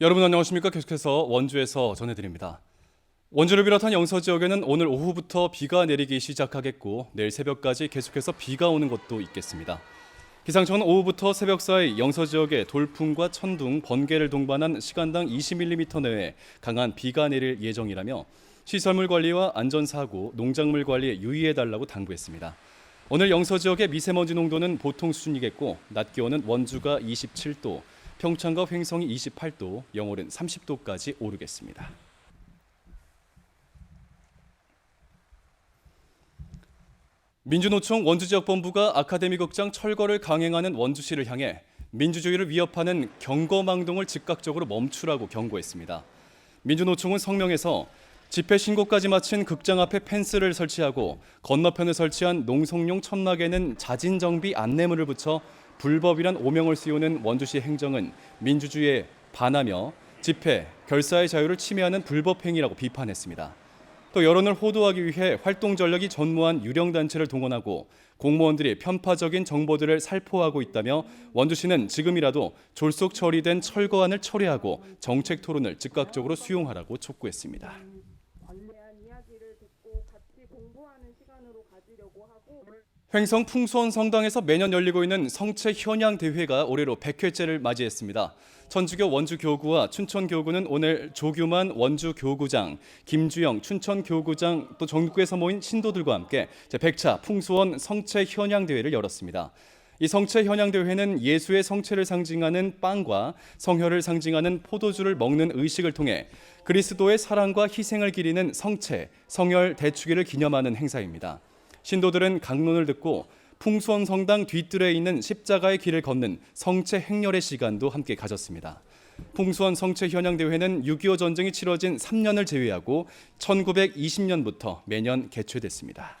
여러분 안녕하십니까? 계속해서 원주에서 전해드립니다. 원주를 비롯한 영서 지역에는 오늘 오후부터 비가 내리기 시작하겠고 내일 새벽까지 계속해서 비가 오는 곳도 있겠습니다. 기상청은 오후부터 새벽 사이 영서 지역에 돌풍과 천둥, 번개를 동반한 시간당 20mm 내외 강한 비가 내릴 예정이라며 시설물 관리와 안전사고, 농작물 관리에 유의해 달라고 당부했습니다. 오늘 영서 지역의 미세먼지 농도는 보통 수준이겠고 낮 기온은 원주가 27도, 평창과 횡성이 28도, 영월은 30도까지 오르겠습니다. 민주노총 원주지역본부가 아카데미 극장 철거를 강행하는 원주시를 향해 민주주의를 위협하는 경거망동을 즉각적으로 멈추라고 경고했습니다. 민주노총은 성명에서 집회 신고까지 마친 극장 앞에 펜스를 설치하고 건너편에 설치한 농성용 천막에는 자진 정비 안내문을 붙여 불법이란 오명을 씌우는 원주시 행정은 민주주의에 반하며 집회, 결사의 자유를 침해하는 불법 행위라고 비판했습니다. 또 여론을 호도하기 위해 활동 전력이 전무한 유령 단체를 동원하고 공무원들이 편파적인 정보들을 살포하고 있다며 원주시는 지금이라도 졸속 처리된 철거안을 철회하고 정책 토론을 즉각적으로 수용하라고 촉구했습니다. 관대한 이야기를 듣고 같이 공부하는 시간으로 가지려고 하고 횡성 풍수원 성당에서 매년 열리고 있는 성체 현양 대회가 올해로 100회째를 맞이했습니다. 천주교 원주 교구와 춘천 교구는 오늘 조규만 원주 교구장, 김주영 춘천 교구장 또 전국에서 모인 신도들과 함께 제100차 풍수원 성체 현양 대회를 열었습니다. 이 성체 현양 대회는 예수의 성체를 상징하는 빵과 성혈을 상징하는 포도주를 먹는 의식을 통해 그리스도의 사랑과 희생을 기리는 성체, 성혈 대축일을 기념하는 행사입니다. 신도들은 강론을 듣고 풍수원 성당 뒤뜰에 있는 십자가의 길을 걷는 성체 행렬의 시간도 함께 가졌습니다. 풍수원 성체 현양 대회는 6.25 전쟁이 치러진 3년을 제외하고 1920년부터 매년 개최됐습니다.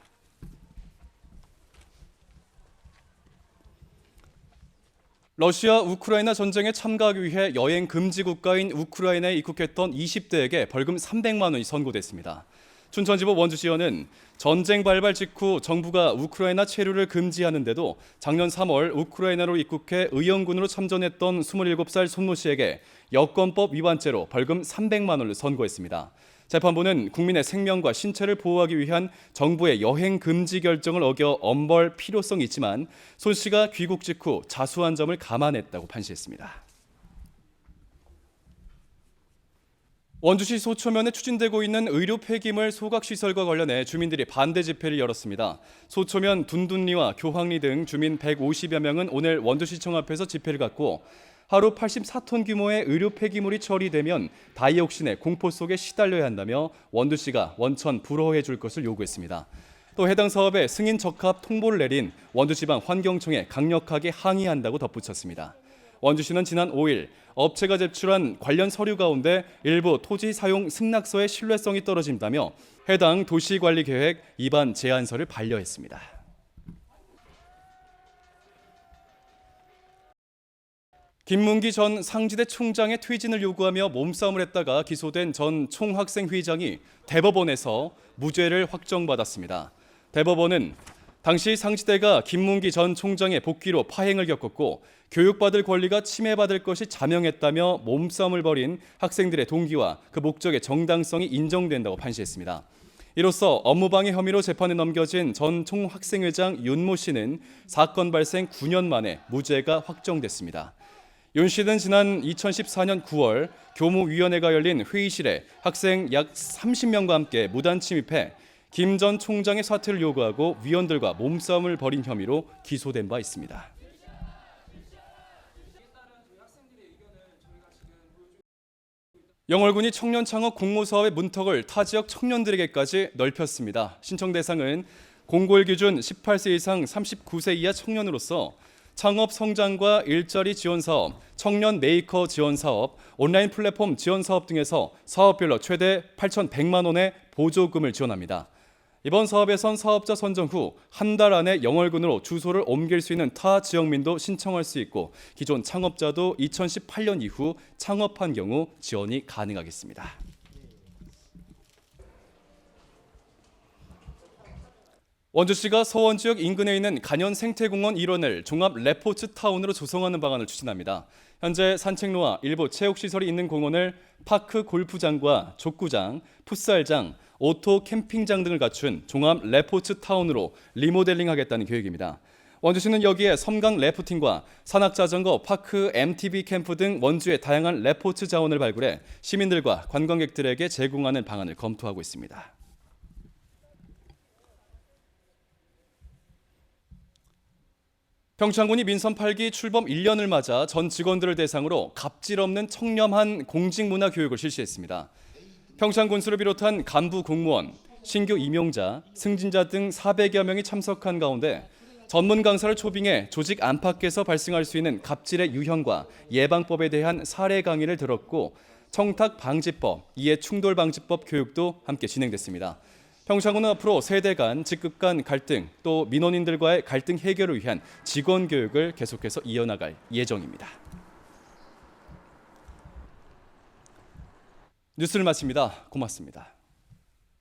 러시아 우크라이나 전쟁에 참가하기 위해 여행 금지 국가인 우크라이나에 입국했던 20대에게 벌금 300만 원이 선고됐습니다. 춘천지법 원주시원은 전쟁 발발 직후 정부가 우크라이나 체류를 금지하는데도 작년 3월 우크라이나로 입국해 의영군으로 참전했던 27살 손모 씨에게 여권법 위반죄로 벌금 300만 원을 선고했습니다. 재판부는 국민의 생명과 신체를 보호하기 위한 정부의 여행 금지 결정을 어겨 엄벌 필요성이 있지만 손 씨가 귀국 직후 자수한 점을 감안했다고 판시했습니다. 원주시 소초면에 추진되고 있는 의료 폐기물 소각 시설과 관련해 주민들이 반대 집회를 열었습니다. 소초면 둔둔리와 교황리 등 주민 150여 명은 오늘 원주시청 앞에서 집회를 갖고 하루 84톤 규모의 의료 폐기물이 처리되면 다이옥신의 공포 속에 시달려야 한다며 원주시가 원천 불허해 줄 것을 요구했습니다. 또 해당 사업에 승인 적합 통보를 내린 원주지방 환경청에 강력하게 항의한다고 덧붙였습니다. 원주시는 지난 5일 업체가 제출한 관련 서류 가운데 일부 토지 사용 승낙서의 신뢰성이 떨어진다며 해당 도시관리계획 위반 제안서를 반려했습니다. 김문기 전 상지대 총장의 퇴진을 요구하며 몸싸움을 했다가 기소된 전 총학생 회장이 대법원에서 무죄를 확정받았습니다. 대법원은 당시 상지대가 김문기 전 총장의 복귀로 파행을 겪었고 교육받을 권리가 침해받을 것이 자명했다며 몸싸움을 벌인 학생들의 동기와 그 목적의 정당성이 인정된다고 판시했습니다. 이로써 업무방해 혐의로 재판에 넘겨진 전 총학생회장 윤모 씨는 사건 발생 9년 만에 무죄가 확정됐습니다. 윤 씨는 지난 2014년 9월 교무위원회가 열린 회의실에 학생 약 30명과 함께 무단 침입해 김 전 총장의 사퇴를 요구하고 위원들과 몸싸움을 벌인 혐의로 기소된 바 있습니다. 영월군이 청년 창업 공모 사업의 문턱을 타 지역 청년들에게까지 넓혔습니다. 신청 대상은 공고일 기준 18세 이상 39세 이하 청년으로서 창업 성장과 일자리 지원 사업, 청년 메이커 지원 사업, 온라인 플랫폼 지원 사업 등에서 사업별로 최대 8,100만 원의 보조금을 지원합니다. 이번 사업에선 사업자 선정 후 한 달 안에 영월군으로 주소를 옮길 수 있는 타 지역민도 신청할 수 있고 기존 창업자도 2018년 이후 창업한 경우 지원이 가능하겠습니다. 원주시가 서원 지역 인근에 있는 간현 생태공원 일원을 종합 레포츠 타운으로 조성하는 방안을 추진합니다. 현재 산책로와 일부 체육시설이 있는 공원을 파크 골프장과 족구장, 풋살장, 오토 캠핑장 등을 갖춘 종합 레포츠 타운으로 리모델링하겠다는 계획입니다. 원주시는 여기에 섬강 래프팅과 산악자전거 파크 MTB 캠프 등 원주의 다양한 레포츠 자원을 발굴해 시민들과 관광객들에게 제공하는 방안을 검토하고 있습니다. 평창군이 민선 8기 출범 1년을 맞아 전 직원들을 대상으로 갑질 없는 청렴한 공직문화 교육을 실시했습니다. 평창 군수를 비롯한 간부 공무원, 신규 임용자, 승진자 등 400여 명이 참석한 가운데 전문 강사를 초빙해 조직 안팎에서 발생할 수 있는 갑질의 유형과 예방법에 대한 사례 강의를 들었고 청탁 방지법, 이해 충돌 방지법 교육도 함께 진행됐습니다. 평창군은 앞으로 세대 간, 직급 간 갈등, 또 민원인들과의 갈등 해결을 위한 직원 교육을 계속해서 이어나갈 예정입니다. 뉴스를 마칩니다. 고맙습니다.